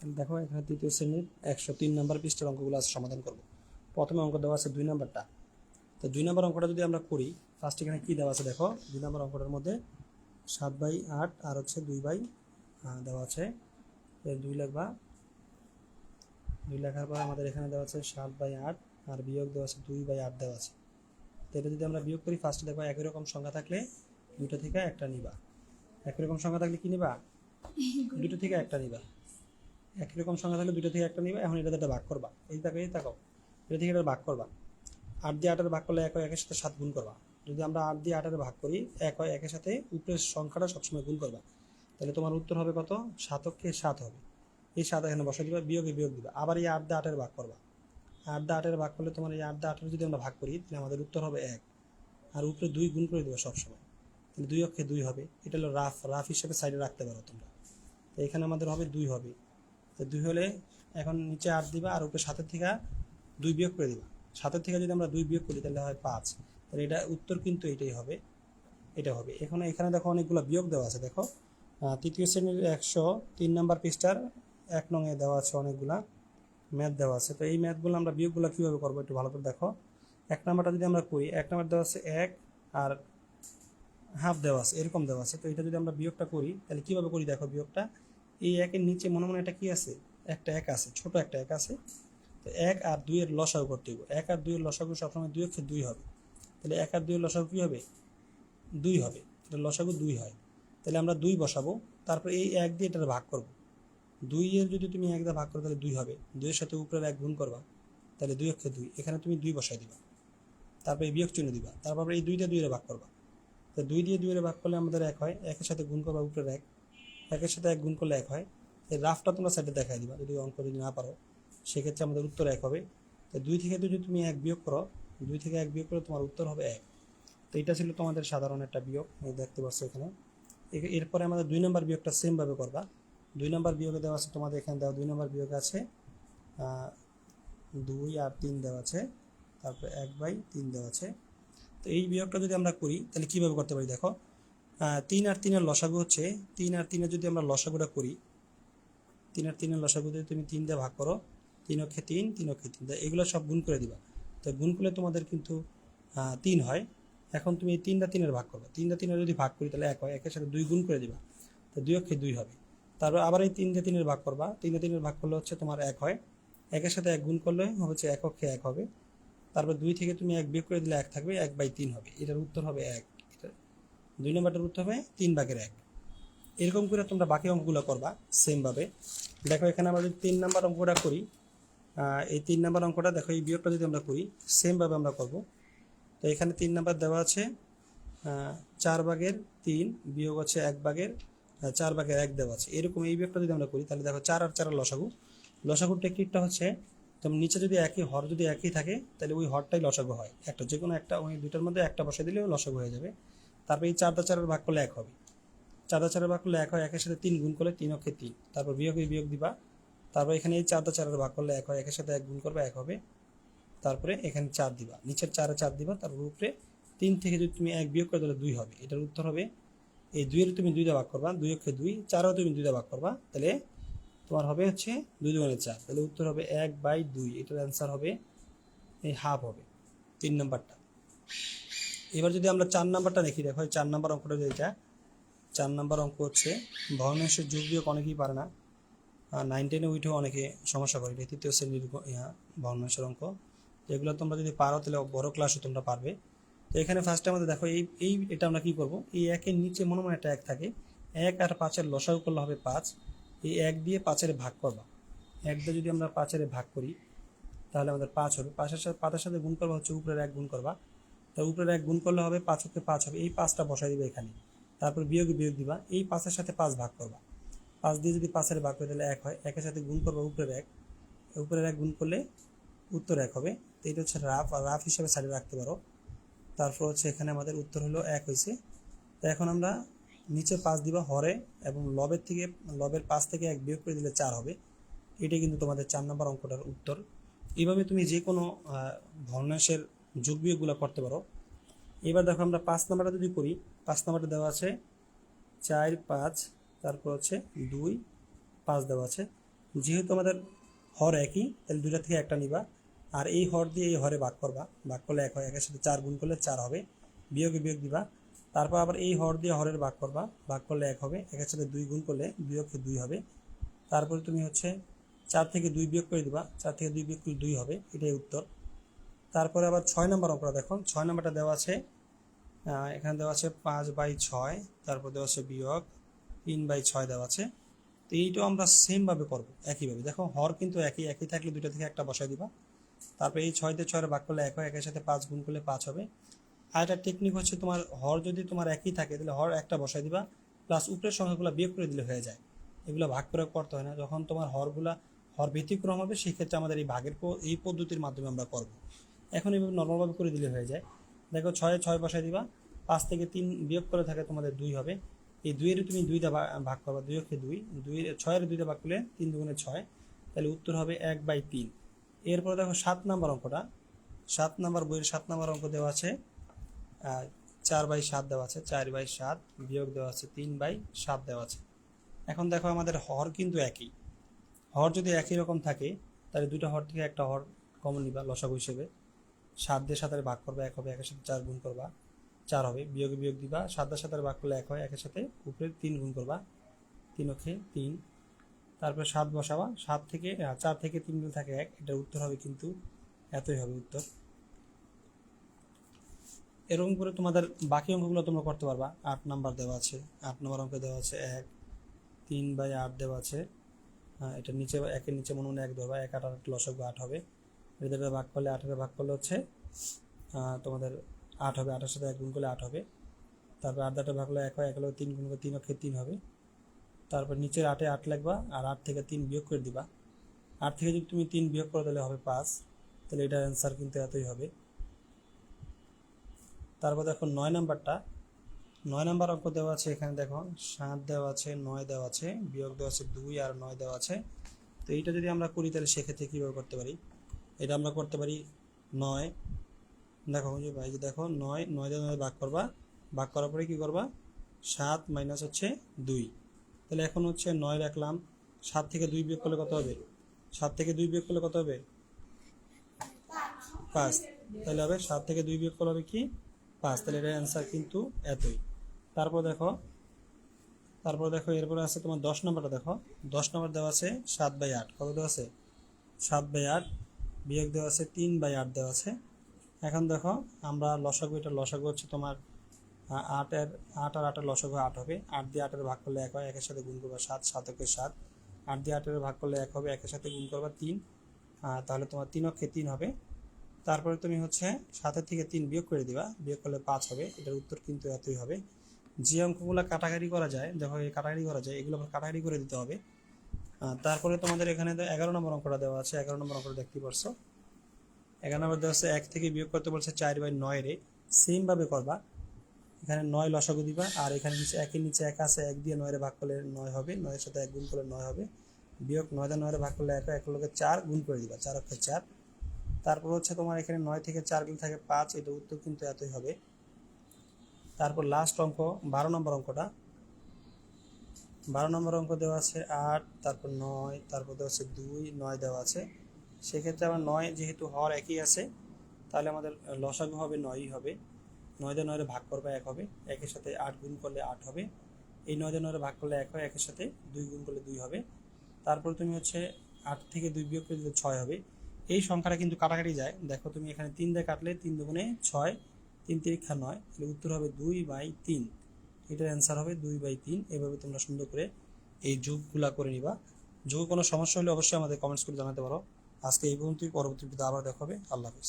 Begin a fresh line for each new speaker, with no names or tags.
দেখো এখানে তৃতীয় শ্রেণির একশো তিন নম্বর পৃষ্ঠের অঙ্কগুলো আছে সমাধান করব। প্রথমে অঙ্ক দেওয়া আছে দুই নম্বরটা। তো দুই নম্বর অঙ্কটা যদি আমরা করি ফার্স্ট এখানে কী দেওয়া আছে দেখো? দুই নম্বর অঙ্কটার মধ্যে সাত বাই আট আর হচ্ছে দুই বাই দেওয়া আছে। দুই লেখবা। দুই লেখার পর আমাদের এখানে দেওয়া আছে সাত বাই আট আর বিয়োগ দেওয়া আছে দুই বাই আট দেওয়া আছে। তো এটা যদি আমরা বিয়োগ করি ফার্স্টে দেখো একই রকম সংখ্যা থাকলে দুটো থেকে একটা নিবা। একই রকম সংখ্যা থাকলে কি নিবা? দুটো থেকে একটা নিবা। একই রকম সংখ্যা থাকলে দুটো থেকে একটা নিবা, এখন এটা একটা ভাগ করবা। এই তাকাও এই তাকাও। এটা থেকে এটা ভাগ করবা। আট দিয়ে আটের ভাগ করলে এক হয় একের সাথে সাত গুণ করবা। যদি আমরা আট দিয়ে আটের ভাগ করি, এক হয় একের সাথে উপরের সংখ্যাটা সবসময় গুণ করবা। তাহলে তোমার উত্তর হবে কত? সাতককে সাত হবে। এই সাত এখানে বসা দিবা, বিয়োগে বিয়োগ দিবা। আবার এই আট দিয়ে আটের ভাগ করবা। আট দিয়ে আটের ভাগ করলে তোমার এই আট দিয়ে আটের যদি আমরা ভাগ করি, তাহলে আমাদের উত্তর হবে এক। আর উপরে দুই গুণ করে দেবে সবসময়। তাহলে দুই অক্ষে দুই হবে? এটা হলো রাফ। রাফ হিসেবে সাইডে রাখতে পারো তোমরা। তো এখানে আমাদের হবে দুই হবে। তো দুই হলে এখন নিচে আট দিবা আর উপরে সাতের থেকে দুই বিয়োগ করে দিবা। সাতের থেকে যদি আমরা দুই বিয়োগ করি, তাহলে হয় পাঁচ। তাহলে এটা উত্তর কিন্তু এটাই হবে। এটা হবে। এখানে এখানে দেখো অনেকগুলো বিয়োগ দেওয়া আছে, দেখো। তৃতীয় শ্রেণির একশো তিন নম্বর পৃষ্ঠার এক নঙে দেওয়া আছে অনেকগুলা ম্যাথ দেওয়া আছে। তো এই ম্যাথগুলো আমরা বিয়োগগুলো কীভাবে করব একটু ভালো করে দেখো। এক নাম্বারটা যদি আমরা করি, এক নাম্বার দেওয়া আছে এক আর হাফ দেওয়া আছে, এরকম দেওয়া আছে। তো এটা যদি আমরা বিয়োগটা করি, তাহলে কীভাবে করি দেখো বিয়োগটা? এই একের নিচে মনে মনে একটা কি আছে? একটা এক আছে, ছোট একটা এক আছে। তো এক আর দুইয়ের লসাগু করতে হবে এক আর দুইয়ের লসাগু সবসময় দুই অক্ষে দুই হবে। তাহলে এক আর দুইয়ের লসাগু কী হবে? দুই হবে। এটা লসাগু দুই হয়। তাহলে আমরা দুই বসাবো। তারপর এই এক দিয়ে এটা ভাগ করব। দুইয়ের যদি তুমি এক দিয়ে ভাগ করো, তাহলে দুই হবে। দুইয়ের সাথে উপরের এক গুণ করবা, তাহলে দুই অক্ষে দুই। এখানে তুমি দুই বসাই দিবা। তারপর এই বিয়োগ চিহ্ন দিবা। তারপর এই দুইটা দুইয়ের ভাগ করবা। তো দুই দিয়ে দুইয়ের ভাগ করলে আমাদের এক হয়। একের সাথে গুণ করবা উপরের এক। একের সাথে এক গুণ করলে এক হয়। এই রাফটা তোমরা সাইডে দেখাই দিবা, যদি অঙ্ক যদি না পারো, সেক্ষেত্রে আমাদের উত্তর এক হবে। তো দুই থেকে যদি তুমি এক বিয়োগ করো, দুই থেকে এক বিয়োগ করলে তোমার উত্তর হবে এক। তো এটা ছিল তোমাদের সাধারণ একটা বিয়োগ দেখতে পাচ্ছ এখানে। এরপরে আমাদের দুই নম্বর বিয়োগটা সেমভাবে করবা। দুই নম্বর বিয়োগে দেওয়া আছে, তোমাদের এখানে দেওয়া দুই নম্বর বিয়োগ আছে দুই আর তিন দেওয়া আছে, তারপরে এক বাই তিন দেওয়া আছে। তো এই বিয়োগটা যদি আমরা করি, তাহলে কীভাবে করতে পারি দেখো? তিন আর তিনের লসাগু হচ্ছে, তিন আর তিনের যদি আমরা লসাগুটা করি, তিন আর তিনের লসাগু যদি তুমি তিন দিয়ে ভাগ করো, তিন অক্ষে তিন তিন অক্ষে তিন এগুলো সব গুণ করে দিবা। তো গুণ করলে তোমাদের কিন্তু তিন হয়। এখন তুমি এই তিনটা তিনের ভাগ করবে। তিনটা তিনের যদি ভাগ করি, তাহলে এক হয়। একের সাথে দুই গুণ করে দিবা। তো দুই অক্ষে দুই হবে। তারপর আবার এই তিনটে তিনের ভাগ করবা। তিনটে তিনের ভাগ করলে হচ্ছে তোমার এক হয়। একের সাথে এক গুণ করলে হচ্ছে এক অক্ষে এক হবে। তারপর দুই থেকে তুমি এক বিয়োগ করে দিলে এক থাকবে, এক বাই তিন হবে। এটার উত্তর হবে এক। দুই নম্বরটার উত্তর হবে তিন ভাগের এক। এরকম করে তোমরা বাকি অঙ্কগুলো করবা সেমভাবে দেখো, এখানে আমরা যদি তিন নাম্বার অঙ্কটা করি এই তিন নাম্বার অঙ্কটা, দেখো, এই বিয়োগটা যদি আমরা করি সেমভাবে আমরা করব। তো এখানে তিন নম্বর দেওয়া আছে চার ভাগের তিন বিয়োগ হচ্ছে এক ভাগের চার ভাগের এক দেওয়া আছে। এরকম এই বিয়োগটা যদি আমরা করি, তাহলে দেখো, চার আর চার লসাগু। লসাগুর টেকনিকটা হচ্ছে তোমার নিচে যদি একই, হর যদি একই থাকে, তাহলে ওই হরটাই লসাগু হয়। একটা যে কোনো একটা, ওই দুইটার মধ্যে একটা বসে দিলেও লসাগু হয়ে যাবে। তারপর এই চারটা চারের ভাগ করলে এক হবে। চারটা চারের ভাগ করলে এক হয়, একের সাথে তিন গুণ করলে তিন অক্ষে তিন। তারপর বিয়োগে বিয়োগ দিবা। তারপর এখানে এই চারটা চারের ভাগ করলে এক হয়, একের সাথে এক গুণ করবে, এক হবে। তারপরে এখানে চার দিবা। নিচের চারে চার দিবা, তারপর উপরে তিন থেকে যদি তুমি এক বিয়োগ করে, তাহলে দুই হবে। এটার উত্তর হবে, এই দুইয়ের তুমি দুইটা ভাগ করবা, দুই অক্ষে দুই, চারও তুমি দুইটা ভাগ করবা, তাহলে তোমার হবে হচ্ছে দুই দুগুণে চার। তাহলে উত্তর হবে এক বাই দুই। এটার অ্যান্সার হবে, এই হাফ হবে। তিন নাম্বারটা। এবার যদি আমরা চার নাম্বারটা দেখি, দেখো চার নাম্বার অঙ্কটা যেটা চার নাম্বার অঙ্ক হচ্ছে ভগ্নাংশের যোগ বিয়োগ অনেকেই পারে না। নাইন টেনে উঠেও অনেকে সমস্যা করে। তৃতীয় শ্রেণির ভগ্নাংশের অঙ্ক। এগুলো তোমরা যদি পারো, তাহলে বড় ক্লাসও তোমরা পারবে। তো এখানে ফার্স্টে আমাদের দেখো, এই এই, এটা আমরা কি করব? এই একের নিচে মনে মনে একটা এক থাকে। এক আর পাঁচের লসাগু করলে হবে পাঁচ। এই এক দিয়ে পাঁচের ভাগ করবা। এক দিয়ে যদি আমরা পাঁচের ভাগ করি, তাহলে আমাদের পাঁচ হবে। পাঁচের সাথে পাঁচের সাথে গুণ করবা, হচ্ছে উপরের এক গুণ করবা। তো উপরের এক গুণ করলে হবে পাঁচ হতে পাঁচ হবে। এই পাঁচটা বসাই দিবে এখানে। তারপর বিয়োগে বিয়োগ দিবা। এই পাঁচের সাথে পাঁচ ভাগ করবা। পাঁচ দিয়ে যদি পাঁচের ভাগ করে তাহলে এক হয়। একের সাথে গুণ করবা উপরের এক। উপরের এক গুণ করলে উত্তর এক হবে। তো এটা হচ্ছে রাফ। আর রাফ হিসাবে সাইডে রাখতে পারো। তারপর হচ্ছে এখানে আমাদের উত্তর হলো এক হয়েছে। তো এখন আমরা নিচে পাঁচ দিবা হরে এবং লবের থেকে, লবের পাঁচ থেকে এক বিয়োগ করে দিলে চার হবে। এটাই কিন্তু তোমাদের চার নম্বর অঙ্কটার উত্তর। এইভাবে তুমি যে কোনো ভগ্নাংশের যোগ বিয়োগগুলো করতে পারো। এবার দেখো আমরা পাঁচ নাম্বারটা যদি করি, পাঁচ নাম্বারটা দেওয়া আছে চার, পাঁচ, তারপর হচ্ছে দুই, পাঁচ দেওয়া আছে। যেহেতু আমাদের হর একই, তাহলে দুইটা থেকে একটা নিবা। আর এই হর দিয়ে এই হরে ভাগ করবা। ভাগ করলে এক হয়, একের সাথে চার গুণ করলে চার হবে। বিয়োগে বিয়োগ দিবা। তারপর আবার এই হর দিয়ে হরের ভাগ করবা। ভাগ করলে এক হবে। একের সাথে দুই গুণ করলে বিয়োগকে দুই হবে। তারপরে তুমি হচ্ছে চার থেকে দুই বিয়োগ করে দিবা। চার থেকে দুই বিয়োগ করলে দুই হবে। এটাই উত্তর। তারপরে আবার ছয় নম্বর অঙ্কটা দেখো ছয় নম্বরটা দেওয়া আছে এখানে দেওয়া আছে পাঁচ বাই ছয়, তারপর দেওয়া আছে বিয়োগ, তিন বাই ছয় দেওয়া আছে। তো এইটাও আমরা সেমভাবে করব, একইভাবে। দেখো, হর কিন্তু একই একই থাকলে দুইটা থেকে একটা বসাই দিবা। তারপরে এই ছয় দিয়ে ছয়ের ভাগ করলে এক হয়, একের সাথে পাঁচ গুণ করলে পাঁচ হবে। আর একটা টেকনিক হচ্ছে তোমার, হর যদি তোমার একই থাকে, তাহলে হর একটা বসাই দিবা প্লাস উপরের সংখ্যাগুলো বিয়োগ করে দিলে হয়ে যায়। এগুলো ভাগ করে করতে হয় না। যখন তোমার হরগুলা, হর ব্যতিক্রম হবে, সেক্ষেত্রে আমাদের এই ভাগের এই পদ্ধতির মাধ্যমে আমরা করব। এখন এইভাবে নর্মালভাবে করে দিলে হয়ে যায়। দেখো ছয়ে, ছয় বসায় দিবা, পাঁচ থেকে তিন বিয়োগ করে থাকে তোমাদের দুই হবে। এই দুইয়ের তুমি দুইটা ভাগ করবা, দুই অক্ষে দুই। দুই, ছয়ের দুইটা ভাগ করলে তিন দুগুণে ছয়। তাহলে উত্তর হবে এক বাই তিন। এরপর দেখো সাত নাম্বার অঙ্কটা। সাত নাম্বার বইয়ের সাত নাম্বার অঙ্ক দেওয়া আছে চার বাই সাত দেওয়া আছে, চার বাই সাত বিয়োগ দেওয়া আছে, তিন বাই সাত দেওয়া আছে। এখন দেখো আমাদের হর কিন্তু একই। হর যদি একই রকম থাকে, তাহলে দুইটা হর থেকে একটা হর কমন নিবা, লসাগু হিসেবে। সাত দিয়ে সাতের ভাগ করবা, এক হবে একের সাথে চার গুণ করবা, চার হবে বিয়োগে বিয়োগ দিবা সাত দিয়ে সাতের ভাগ করলে এক হয় একের সাথে উপরে তিন গুণ করবা, তিন অক্ষে তিন। তারপরে সাত বসাবা, সাত থেকে চার থেকে তিন গুণ থাকে এক, এটার উত্তর হবে কিন্তু এতই হবে উত্তর। এরকম করে তোমাদের বাকি অঙ্কগুলো তোমরা করতে পারবা। আট নাম্বার দেওয়া আছে, আট নাম্বার অঙ্ক দেওয়া আছে এক, তিন বাই আট দেওয়া আছে এটা নিচে, একের নিচে মনে মনে এক ধরবা, এক আট আট লসক আট হবে। এদের ভাগ করলে আটের ভাগ করলে হচ্ছে তোমাদের আট হবে, আটের সাথে এক গুণ করলে আট হবে। তারপর আট আটের ভাগ করলে এক হয়, এক হলে তিন গুণ করে তিন অক্ষে তিন হবে। তারপর নিচের আটে আট লাগবা আর আট থেকে তিন বিয়োগ করে দিবা। আট থেকে যদি তুমি তিন বিয়োগ করো, তাহলে হবে পাঁচ। তাহলে এটার অ্যান্সার কিন্তু এতই হবে। তারপর দেখো নয় নাম্বারটা। নয় নাম্বার অঙ্ক দেওয়া আছে এখানে, দেখো, সাত দেওয়া আছে, নয় দেওয়া আছে, বিয়োগ দেওয়া আছে দুই, আর নয় দেওয়া আছে। তো এইটা যদি আমরা করি, তাহলে সেক্ষেত্রে কীভাবে করতে পারি? এটা আমরা করতে পারি নয়। দেখো যে ভাই দেখো, নয় নয় দিয়ে নয় ভাগ করবা। ভাগ করার পরে কী করবা? সাত মাইনাস হচ্ছে দুই। তাহলে এখন হচ্ছে নয় রাখলাম। সাত থেকে দুই বিয়োগ করলে কত হবে? সাত থেকে দুই বিয়োগ করলে কত হবে? পাঁচ। তাহলে হবে সাত থেকে দুই বিয়োগ করলে হবে কি? পাঁচ। তাহলে এটার অ্যান্সার কিন্তু এতই। তারপর দেখো তারপর দেখো, এরপরে আছে তোমার দশ নম্বরটা দেখো। দশ নম্বর দেওয়া আছে সাত বাই আট। কত দেওয়া আছে? সাত বাই আট। বিয়োগ দেওয়া আছে তিন বাই আট দেওয়া আছে। এখন দেখো, আমরা লসাগু, এটা লসাগু হচ্ছে তোমার আটের আট আর আটের লসাগু আট হবে। আট দিয়ে আটের ভাগ করলে এক হয়, একের সাথে গুণ করবা সাত সাতকে সাত। আট দিয়ে আটের ভাগ করলে এক হবে, একের সাথে গুণ করবা তিন। তাহলে তোমার তিন অক্ষে তিন হবে। তারপরে তুমি হচ্ছে সাতের থেকে তিন বিয়োগ করে দিবা। বিয়োগ করলে পাঁচ হবে। এটার উত্তর কিন্তু এতই হবে। যে অঙ্কগুলো কাটাকাটি করা যায়, দেখো কাটাকাটি করা যায়, এগুলো আবার কাটাকাটি করে দিতে হবে। তারপরে তোমাদের এখানে এগারো নম্বর অঙ্কটা দেওয়া আছে, এগারো নম্বর অঙ্কটা দেখতে পারছ। এগারো নম্বর দেওয়া আছে, এক থেকে বিয়োগ করতে বলছে চার বাই নয় রে। সেম ভাবে করবা। এখানে নয় লসাগু দিবা, আর এখানে নিচে একের নিচে এক আছে, এক দিয়ে নয়ের ভাগ করলে নয় হবে, নয়ের সাথে এক গুণ করলে নয় হবে। বিয়োগ নয় দিয়ে নয়ের ভাগ করলে এক এক লোকে চার, গুণ করে দিবা, চার অক্ষে চার। তারপর হচ্ছে তোমার এখানে নয় থেকে চার গুণ থাকে পাঁচ এটা উত্তর কিন্তু এতই হবে। তারপর লাস্ট অঙ্ক, বারো নম্বর অঙ্কটা। বারো নম্বর অঙ্ক দেওয়া আছে আট, তারপর নয়, তারপর দেওয়া আছে দুই, নয় দেওয়া আছে। সেক্ষেত্রে আমার নয় যেহেতু হর একই আছে, তাহলে আমাদের লসাগু হবে নয়ই হবে। নয় দিয়ে ভাগ করবে এক হবে, একের সাথে আট গুণ করলে আট হবে। এই নয় দিয়ে নয়ের ভাগ করলে এক হয়, একের সাথে দুই গুণ করলে দুই হবে। তারপর তুমি হচ্ছে আট থেকে দুই বিয়োগ করে দিলে ছয় হবে। এই সংখ্যাটা কিন্তু কাটাকাটি যায়। দেখো তুমি এখানে তিন দিয়ে কাটলে তিন দুগুণে ছয়, তিন তিরিক্ষা নয়, তাহলে উত্তর হবে দুই বাই তিন। এটার অ্যান্সার হবে দুই বাই তিন। এভাবে তোমরা সুন্দর করে এই যোগগুলা করে নিবা। যোগ কোনো সমস্যা হলে অবশ্যই আমাদের কমেন্টস করে জানাতে পারো। আজকে এই পর্যন্তই, পরবর্তী আবার দেখাবে আল্লাহ হাফিজ।